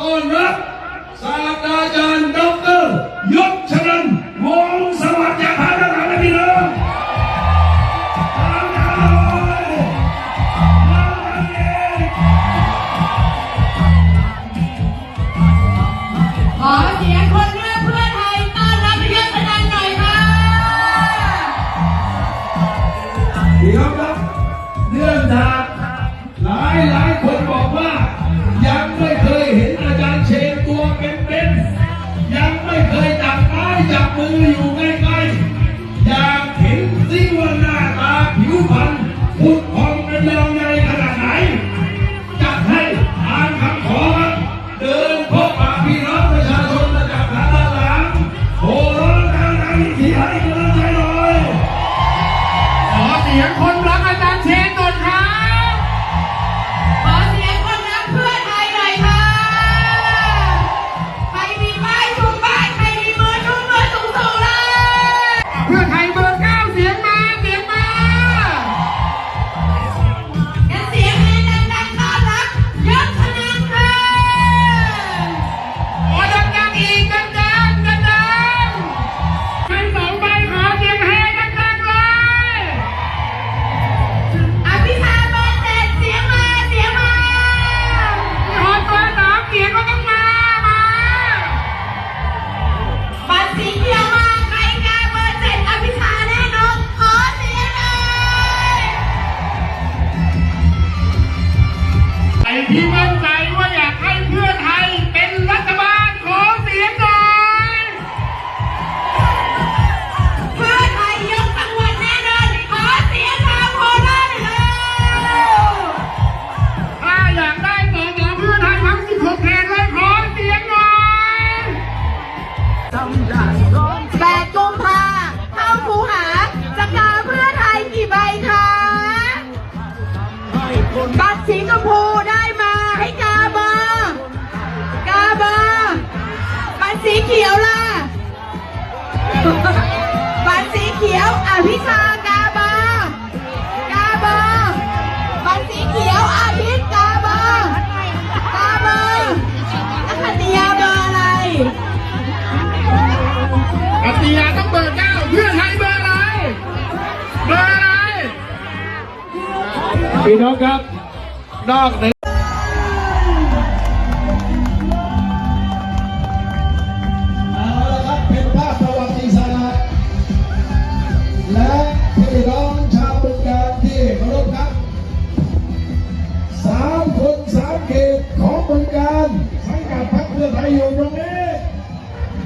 ต้อนรับศาสตราจารย์ดอกเตอรยศชนันวงสวัสดิ์จากพาทหารและพี่น้องตามกันเลยมากันเองขอเสีย อยู่ใกล้ๆอยากเห็นซิว่าหน้าตาผิวพรรณพุดพองเป็นยาวใหญ่ขนาดไหนจัดให้ทานคำขอครับเดินพบปะพี่น้องประชาชนระดับฐานด้าหลังโอ้ร้องดังๆอีกทีให้กำลังใจหน่อยขอเสียงคน เขียวล่ะบัตรสีเขียวอภิชากาเบอร์กาเบอร์บัตรสีเขียวอภิชกาเบอร์กาเบอร์แล้วคติยาเบอร์อะไรปฏิญาต้องเบอร์เก้าเพื่อไทยเบอร์อะไรเบอร์อะไรพี่น้องครับนอก อยู่ตรงนี้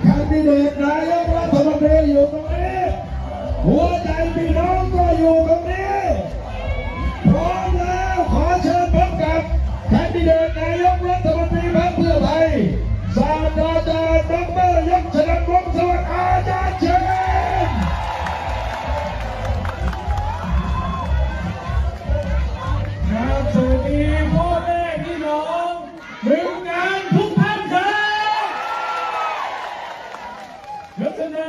แคนดิเดตนายกรัฐมนตรีอยู่ตรงนี้หัวใจพี่น้องก็อยู่ตรงนี้พร้อมแล้วขอเชิญพบกับแคนดิเดตนายกรัฐมนตรีพรรคเพื่อไทยศาสตราจารย์ดรยศชนะวงศ์สวั พี่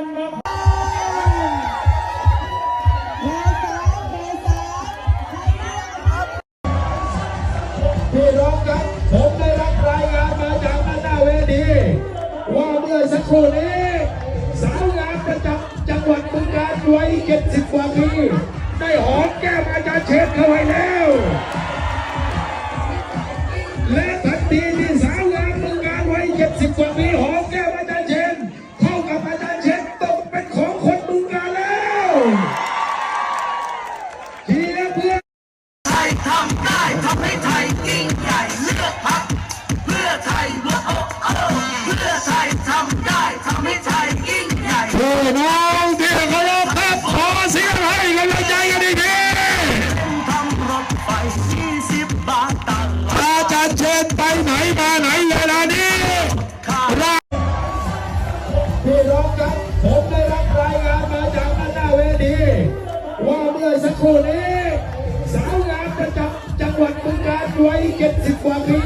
น้องครับ ผมได้รับรายงานมาจากด้านหน้าเวทีว่าเมื่อสักครู่นี้ สาวงามประจำจังหวัดบึงกาฬวัย70กว่าปีได้หอมแก้มอาจารย์เชษเข้าไว้แล้วำให้ไทยยิ่งใหญ่เลือกพักเพื่อไทยโอ้โอ้โอ้เพื่อไทยทำได้ทำให้ไทยยิ่งใหญ่พี่น้องที่เคารพครับขอเสียงให้กำลังใจกันอีกทีทำรถไฟ20บาทตลอดอาจารย์เชนไปไหนมา ไว้70กว่าปี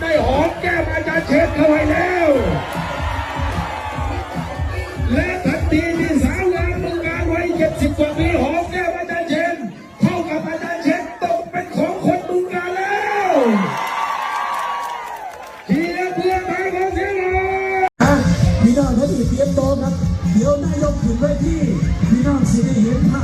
ได้หอมแก้มอาจารย์เชษเข้าไปแล้ว และทันทีที่สาวงามเมืองการไว้70กว่าปีหอมแก้มอาจารย์เชษเข้ากับอาจารย์เชษตกเป็นของคนเมืองการแล้วเทีละเพื่อไทยของเสียงพี่น้องท่าถือเตรียมโต๊ะครับ เดี๋ยวนายกขึ้นไปที่พี่น้องสิได้เห็นภาพ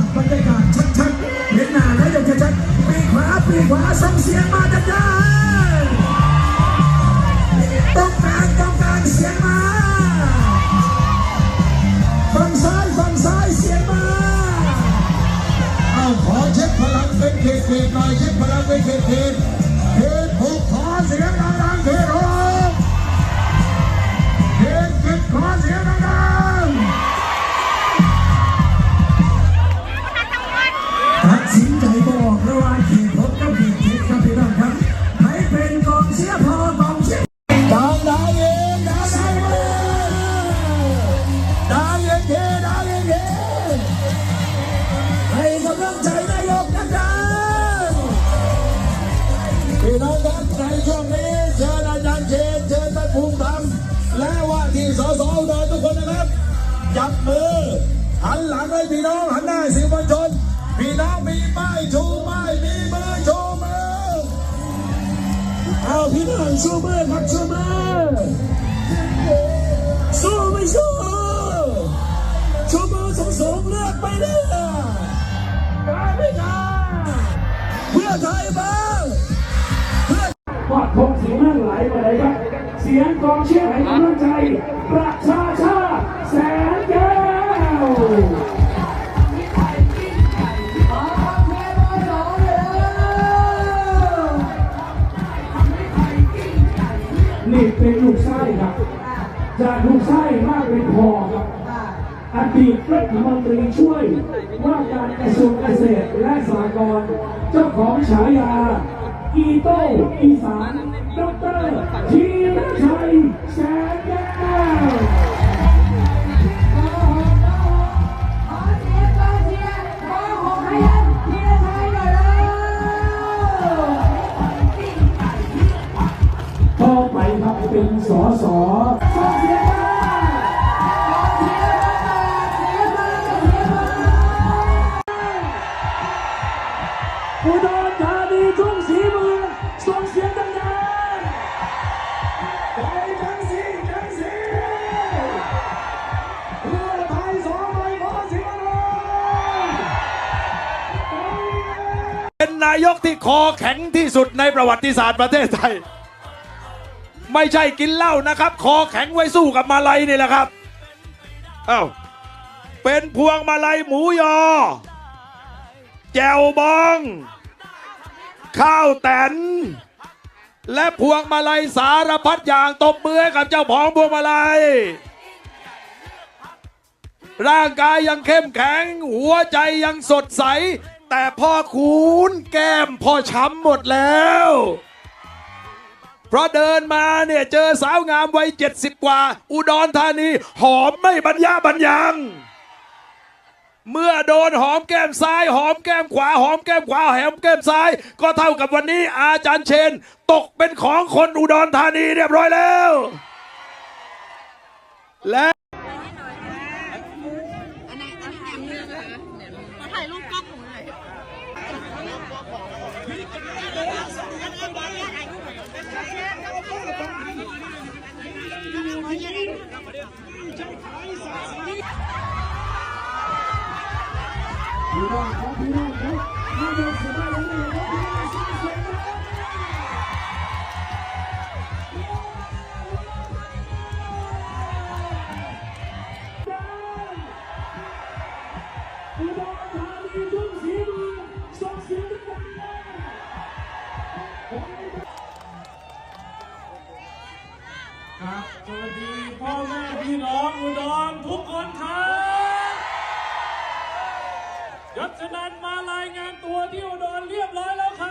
เป็นเขตหน่อยเช็คพลังเป็นเขตเขตเขตหกขอเสียงหน่อย พี่น้องหันหน้าสื่อมวลชน พี่น้องมีป้ายชูป้ายมีมือชูมือเอาพี่น้องสู้มือครับสู้มือสู้ไม่สู้สู้มือสูงสูงๆเลือกไปเลือกกาไม่กาเพื่อไทยบ้างเพื่อวาดทงสีนั่งไหลมาเลยครับ เสียงกองเชียร์ให้กำลังใจประชา ไส้มากเป็นพอครับอดีตรัฐมนตรีช่วยว่าการกระทรวงเกษตรและสหกรณ์เจ้าของฉายาอีโต้อีสานดรธีรชัยแสนแก้วขอเสียงกองเชียร์ขอหกให้ยันทีละไทยหน่อยเลยต่อไปครับเป็นสอสอ อแข็งที่สุดในประวัติศาสตร์ประเทศไทย ไม่ใช่กินเหล้านะครับ คอแข็งไว้สู้กับมาลัยนี่แหละครับเอ้าเป็นพวงมาลัยหมูยอ แจวบอง ข้าวแตน และพวงมาลัยสารพัดอย่างตบมือกับเจ้าของพวงมาลัย ร่างกายยังเข้มแข็ง หัวใจยังสดใส แต่พ่อคูณแก้มพ่อช้ำหมดแล้ว เพราะเดินมาเนี่ยเจอสาวงามวัยเจ็ดสิบกว่า อุดรธานี หอมไม่บรรยาบรรยัง เมื่อโดนหอมแก้มซ้าย หอมแก้มขวา หอมแก้มขวา หอมแก้มซ้าย ก็เท่ากับวันนี้อาจารย์เชน ตกเป็นของคนอุดรธานีเรียบร้อยแล้ว และ ครับสวัสดีพ่อแม่พี่น้องอุดรทุกคนครับยศนันมารายงานตัวที่อุดรเรียบร้อยแล้วครับ